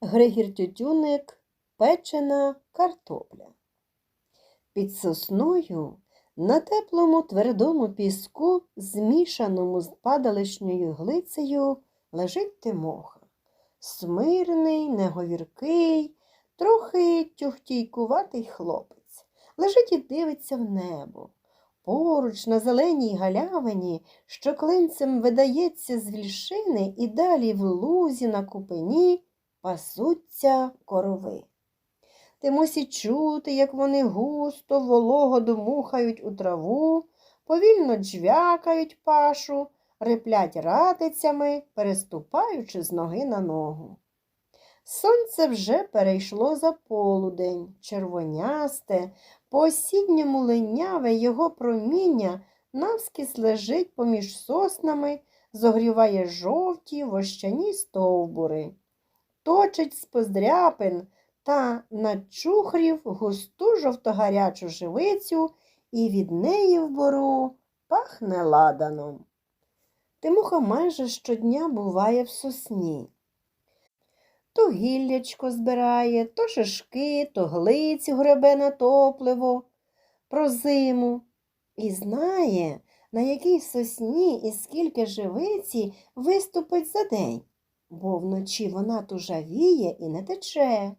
Григір Тютюник печена картопля. Під сосною на теплому твердому піску, змішаному з падалишньою глицею, лежить Тимоха. Смирний, неговіркий, трохи тюхтійкуватий хлопець. Лежить і дивиться в небо. Поруч на зеленій галявині, що клинцем видається з вільшини, і далі в лузі на купині пасуться корови. Ти мусі чути, як вони густо, волого домухають у траву, повільно джвякають пашу, риплять ратицями, переступаючи з ноги на ногу. Сонце вже перейшло за полудень, червонясте, по осінньому линяве його проміння навскіс лежить поміж соснами, зогріває жовті вощані стовбури, точить з поздряпин та начухрів густу жовтогарячу живицю, і від неї в бору пахне ладаном. Тимуха майже щодня буває в сосні. То гіллячко збирає, то шишки, то глицю гребе на топливо, про зиму. І знає, на якій сосні і скільки живиці виступить за день, бо вночі вона тужавіє і не тече,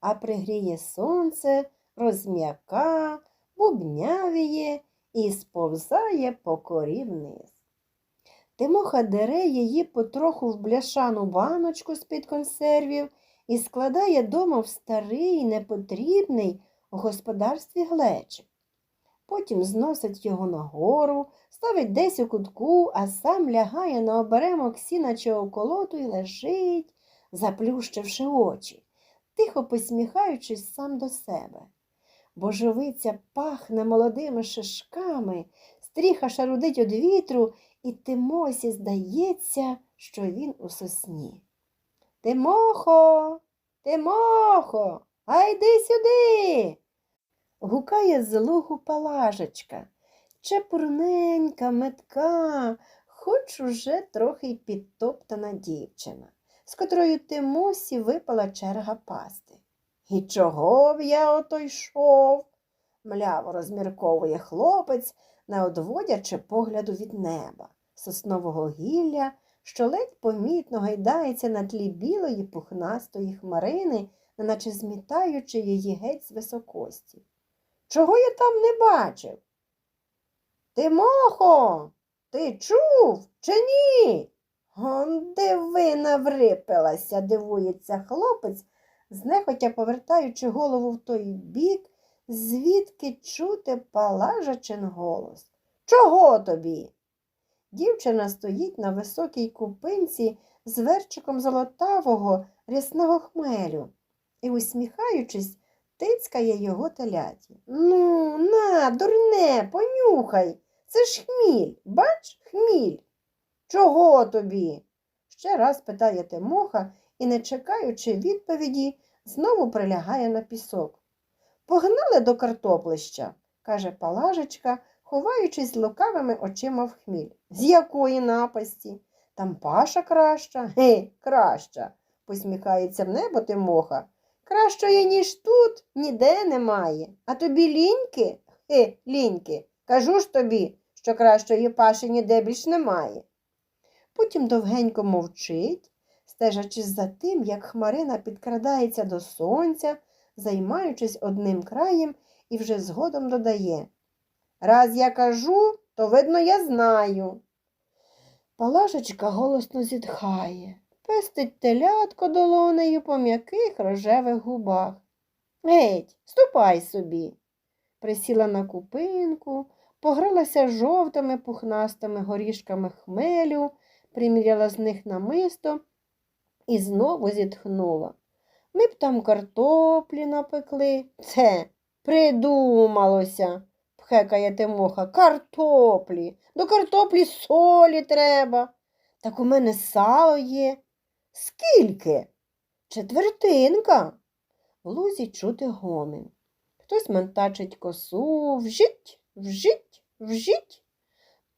а пригріє сонце, розм'яка, бубнявіє і сповзає по корі вниз. Тимоха дере її потроху в бляшану баночку з-під консервів і складає дома в старий, непотрібний у господарстві глечик. Потім зносить його нагору, ставить десь у кутку, а сам лягає на оберемок сіна чи околоту і лежить, заплющивши очі, тихо посміхаючись сам до себе. Божовиця пахне молодими шишками, стріха шарудить від вітру, і Тимосі здається, що він у сосні. Тимохо, Тимохо, а йди сюди. Гукає з лугу палажечка, чепурненька, метка, хоч уже трохи й підтоптана дівчина, з котрою Тимосі випала черга пасти. І чого б я ото йшов? мляво розмірковує хлопець, не одводячи погляду від неба, соснового гілля, що ледь помітно гайдається на тлі білої пухнастої хмарини, неначе змітаючи її геть з високості. Чого я там не бачив? Тимохо, ти чув чи ні? Он дивина врипилася, дивується хлопець, знехотя повертаючи голову в той бік, звідки чути палажачин голос. Чого тобі? Дівчина стоїть на високій купинці з верчиком золотавого рясного хмелю і, усміхаючись, тицькає його теляті. Ну, на, дурне, понюхай. Це ж хміль, бач, хміль. Чого тобі? ще раз питає Тимоха і, не чекаючи відповіді, знову прилягає на пісок. Погнали до картоплища, каже Палажечка, ховаючись лукавими очима в хміль. З якої напасті? Там паша краща? Ге, краща, посміхається в небо Тимоха. Кращої, ніж тут, ніде немає. А тобі ліньки? Хе, ліньки. Кажу ж тобі, що кращої паші ніде більш немає. Потім довгенько мовчить, стежачись за тим, як хмарина підкрадається до сонця, займаючись одним краєм і вже згодом додає. Раз я кажу, то, видно, я знаю. Палашечка голосно зітхає, пестить телятко долонею по м'яких рожевих губах. Геть, ступай собі. Присіла на купинку, погралася жовтими пухнастими горішками хмелю, приміряла з них намисто і знову зітхнула. Ми б там картоплі напекли. Це придумалося, пхекає Тимоха. Картоплі. До картоплі солі треба. Так у мене сало є. Скільки? Четвертинка. В лузі чути гомін. Хтось мантачить косу, вжить, вжить, вжить.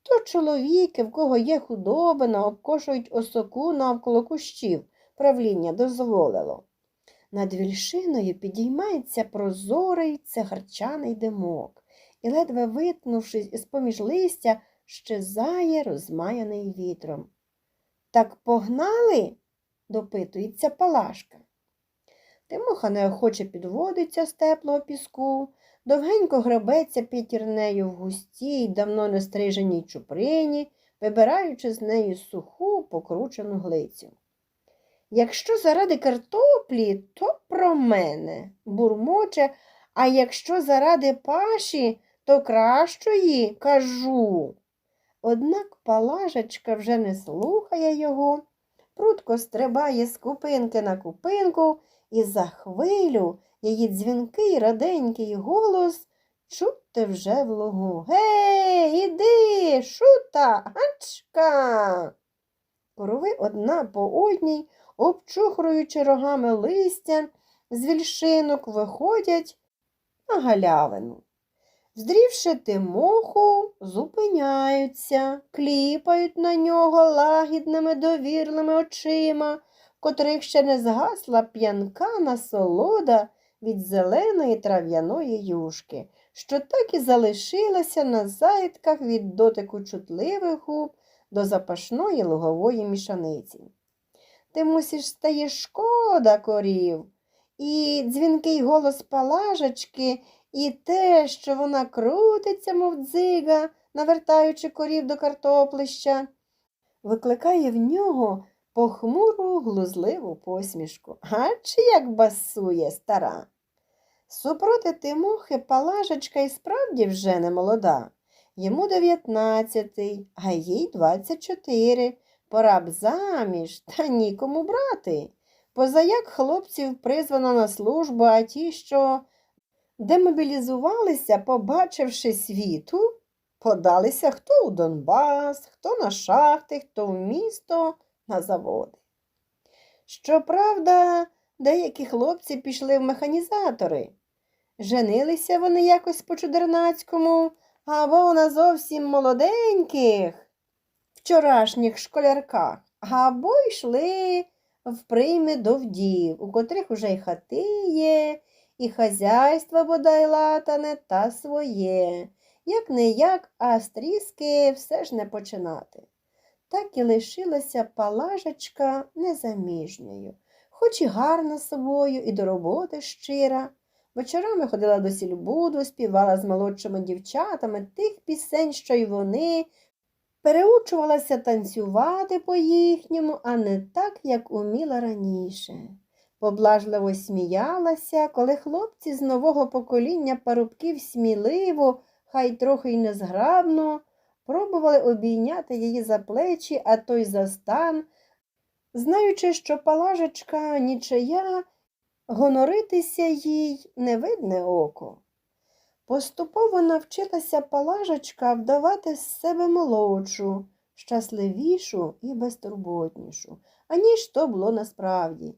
То чоловіки, в кого є худобина, обкошують осоку навколо кущів. Правління дозволило. Над вільшиною підіймається прозорий цегарчаний димок, і, ледве витнувшись із поміж листя, щезає розмаяний вітром. Так погнали? Допитується Палашка. Тимоха неохоче підводиться з теплого піску, довгенько гребеться п'ятірнею в густій, давно не стриженій чуприні, вибираючи з неї суху покручену глицю. Якщо заради картоплі, то про мене, бурмоче, а якщо заради паші, то кращої кажу. Однак палажечка вже не слухає його, прутко стрибає з купинки на купинку, і за хвилю її дзвінкий раденький голос чути вже в лугу. Гей, іди, шута, гачка. Корови одна по одній, обчухруючи рогами листя, з вільшинок виходять на галявину. Здрівши Тимоху, зупиняються, кліпають на нього лагідними довірними очима, котрих ще не згасла п'янка насолода від зеленої трав'яної юшки, що так і залишилася на зайтках від дотику чутливих губ до запашної лугової мішаниці. Ти мусиш стає шкода корів, і дзвінкий голос палажечки, і те, що вона крутиться, мов дзига, навертаючи корів до картоплища, викликає в нього похмуру глузливу посмішку. А чи як басує стара? Супроти Тимохи палажечка і справді вже не молода. Йому дев'ятнадцятий, а їй двадцять чотири. Пора б заміж, та нікому брати. Позаяк хлопців призвано на службу, а ті, що демобілізувалися, побачивши світу, подалися хто у Донбас, хто на шахти, хто в місто, на заводи. Щоправда, деякі хлопці пішли в механізатори. Женилися вони якось по чудернацькому, або на зовсім молоденьких вчорашніх школярках, або йшли в прийми до вдів, у котрих уже й хати є, і хазяйство бодай латане та своє. Як не як, а стріски все ж не починати. Так і лишилася палажечка незаміжньою, хоч і гарна собою, і до роботи щира. Вечорами ходила до сільбуду, співала з молодшими дівчатами тих пісень, що й вони, переучувалася танцювати по їхньому, а не так, як уміла раніше. Поблажливо сміялася, коли хлопці з нового покоління парубків сміливо, хай трохи й незграбно, пробували обійняти її за плечі, а той за стан, знаючи, що палажечка нічия, гоноритися їй не видне око. Поступово навчилася палажечка вдавати з себе молодшу, щасливішу і безтурботнішу, аніж то було насправді.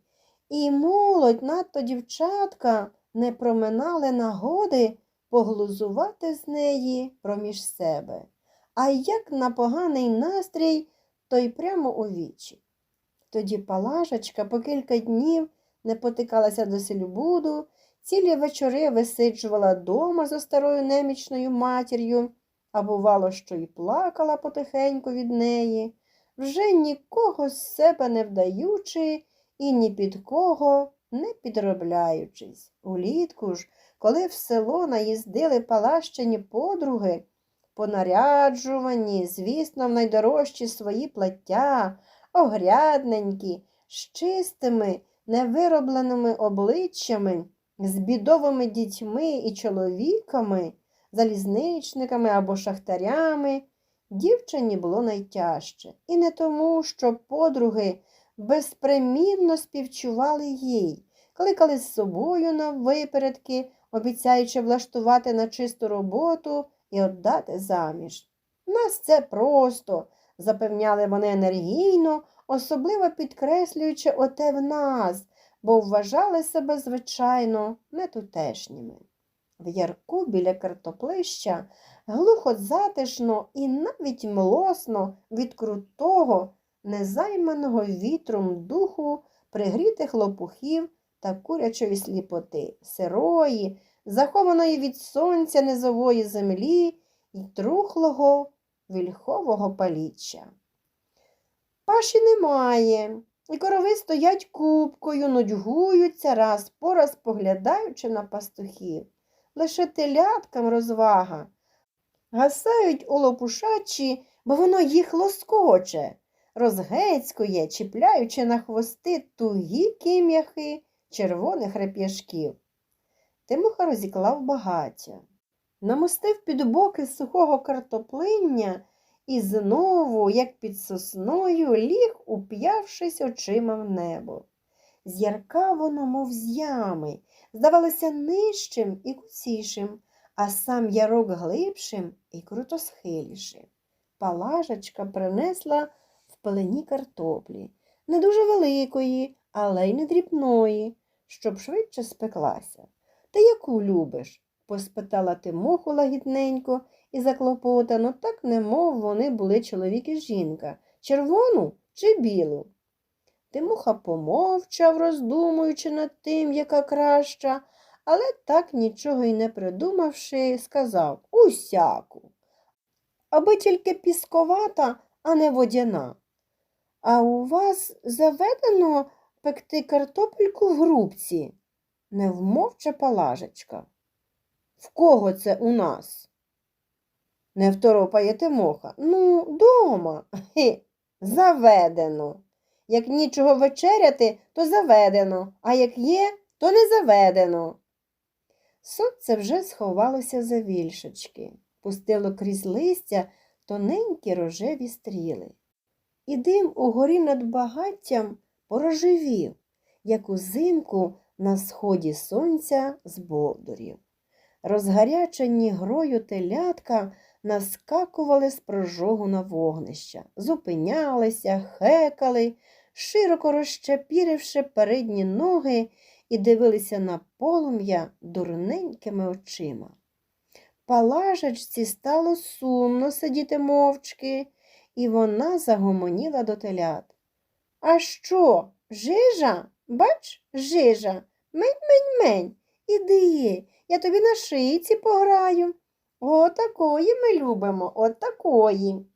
І молодь, надто дівчатка, не проминали нагоди поглузувати з неї проміж себе. А як на поганий настрій, то й прямо у вічі. Тоді палажечка по кілька днів не потикалася до сільбуду, цілі вечори висиджувала дома за старою немічною матір'ю, а бувало, що й плакала потихеньку від неї, вже нікого з себе не вдаючи і ні під кого не підробляючись. Улітку ж, коли в село наїздили палащені подруги, понаряджувані, звісно, в найдорожчі свої плаття, огрядненькі, з чистими, невиробленими обличчями, з бідовими дітьми і чоловіками, залізничниками або шахтарями, дівчині було найтяжче. І не тому, що подруги безпримінно співчували їй, кликали з собою на випередки, обіцяючи влаштувати на чисту роботу і віддати заміж. Нас це просто, запевняли вони енергійно, особливо підкреслюючи оте в нас, бо вважали себе, звичайно, нетутешніми. В ярку біля картоплища глухо затишно і навіть млосно від крутого, незайманого вітром духу пригрітих лопухів та курячої сліпоти, сирої, захованої від сонця низової землі і трухлого вільхового паліччя. Паші немає, і корови стоять купкою, нудьгуються раз по раз поглядаючи на пастухів. Лише теляткам розвага. Гасають у лопушачі, бо воно їх лоскоче, розгецькує, чіпляючи на хвости тугі кім'яхи червоних реп'яшків. Тимоха розіклав багаття, намостив під боки сухого картоплиння і знову, як під сосною, ліг, уп'явшись очима в небо. З'ярка воно, мов з ями, здавалося нижчим і куцішим, а сам ярок глибшим і крутосхилішим. Палажечка принесла пелені картоплі, не дуже великої, але й не дрібної, щоб швидше спеклася. Ти яку любиш? поспитала Тимоху лагідненько і заклопотано, так немов вони були чоловік і жінка, червону чи білу. Тимоха помовчав, роздумуючи над тим, яка краща, але так нічого й не придумавши, сказав усяку. Аби тільки пісковата, а не водяна. А у вас заведено пекти картопельку в грубці? Не вмовча палажечка. В кого це у нас? Не второпає Тимоха. Ну, дома. Хе, заведено. Як нічого вечеряти, то заведено, а як є, то не заведено. Сонце вже сховалося за вільшечки, пустило крізь листя тоненькі рожеві стріли. І дим угорі над багаттям порожевів, як узимку на сході сонця з болдурів. Розгарячені грою телятка наскакували з прожогу на вогнища, зупинялися, хекали, широко розчепіривши передні ноги і дивилися на полум'я дурненькими очима. Палажечці стало сумно сидіти мовчки, і вона загомоніла до телят. А що, жижа? Бач, жижа, мень-мень-мень, іди, я тобі на шийці пограю. Отакої ми любимо, отакої.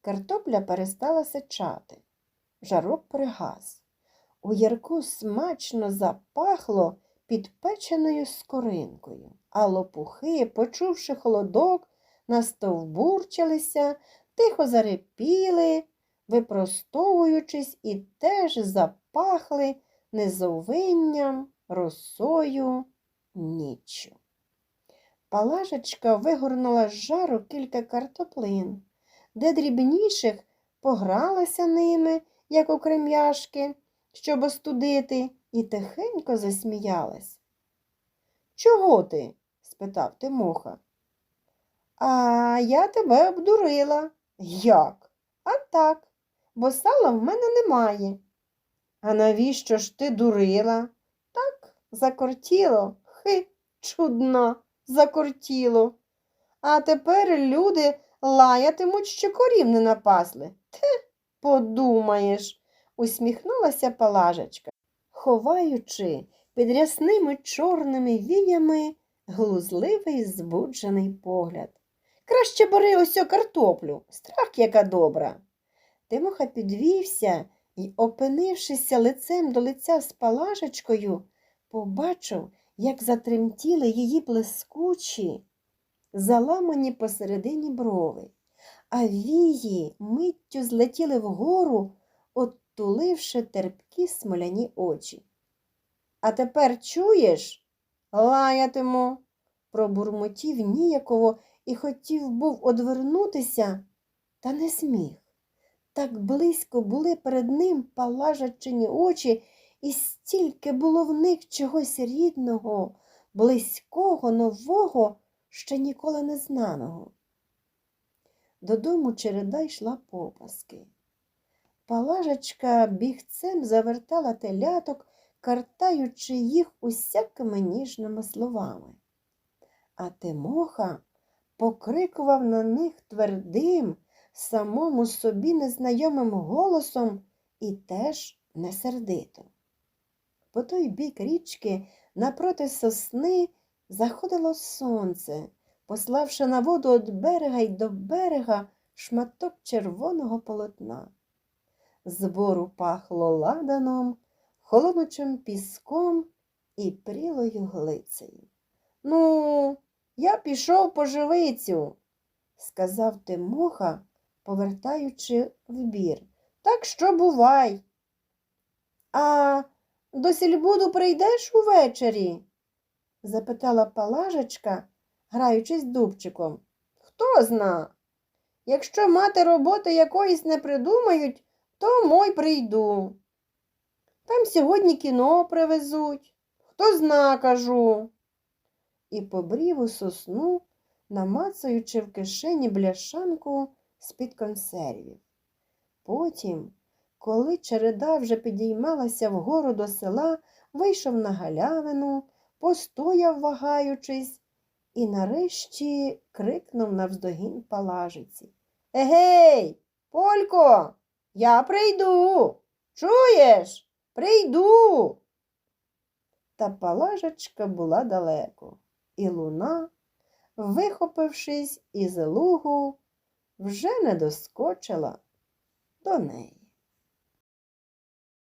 Картопля перестала сичати. Жарок пригас. У ярку смачно запахло підпеченою скоринкою, а лопухи, почувши холодок, настовбурчилися, тихо зарепіли, випростовуючись, і теж запахли низовинням, росою, ніччю. Палажечка вигорнула з жару кілька картоплин, де дрібніших погралася ними, як окрем'яшки, щоб остудити, і тихенько засміялась. Чого ти? спитав Тимоха. А я тебе обдурила. Як? А так, бо сала в мене немає. А навіщо ж ти дурила? Так, закортіло, хи, чудно, закортіло. А тепер люди лаятимуть, що корів не напасли. Те, подумаєш, усміхнулася палажечка, ховаючи під рясними чорними віями глузливий збуджений погляд. Краще бери ось картоплю, страх яка добра. Тимоха підвівся і, опинившися лицем до лиця з палажечкою, побачив, як затремтіли її блискучі, заламані посередині брови, а вії миттю злетіли вгору, оттуливши терпкі смоляні очі. А тепер чуєш? Лаятиму, пробурмотів ніяково і хотів був одвернутися, та не зміг. Так близько були перед ним палажачені очі, і стільки було в них чогось рідного, близького, нового, ще ніколи не знаного. Додому череда йшла попаски. Палажечка бігцем завертала теляток, картаючи їх усякими ніжними словами. А Тимоха покрикував на них твердим, самому собі незнайомим голосом і теж несердито. по той бік річки напроти сосни заходило сонце, пославши на воду від берега й до берега шматок червоного полотна. Збору пахло ладаном, холоднучим піском і прілою глицею. Ну, я пішов по живицю, сказав Тимоха, повертаючи в бір. Так що бувай. А до сільбуду прийдеш увечері? запитала палажечка, граючись дубчиком. Хто зна? Якщо мати роботи якоїсь не придумають, то мой прийду. Там сьогодні кіно привезуть. Хто зна, кажу. І побрів у сосну, намацуючи в кишені бляшанку з-під консервів. Потім, коли череда вже підіймалася вгору до села, вийшов на галявину, постояв, вагаючись, і нарешті крикнув навздогін палажиці. Егей, Полько, я прийду. Чуєш? Прийду. Та палажечка була далеко, і луна, вихопившись із лугу, вже не доскочила до неї.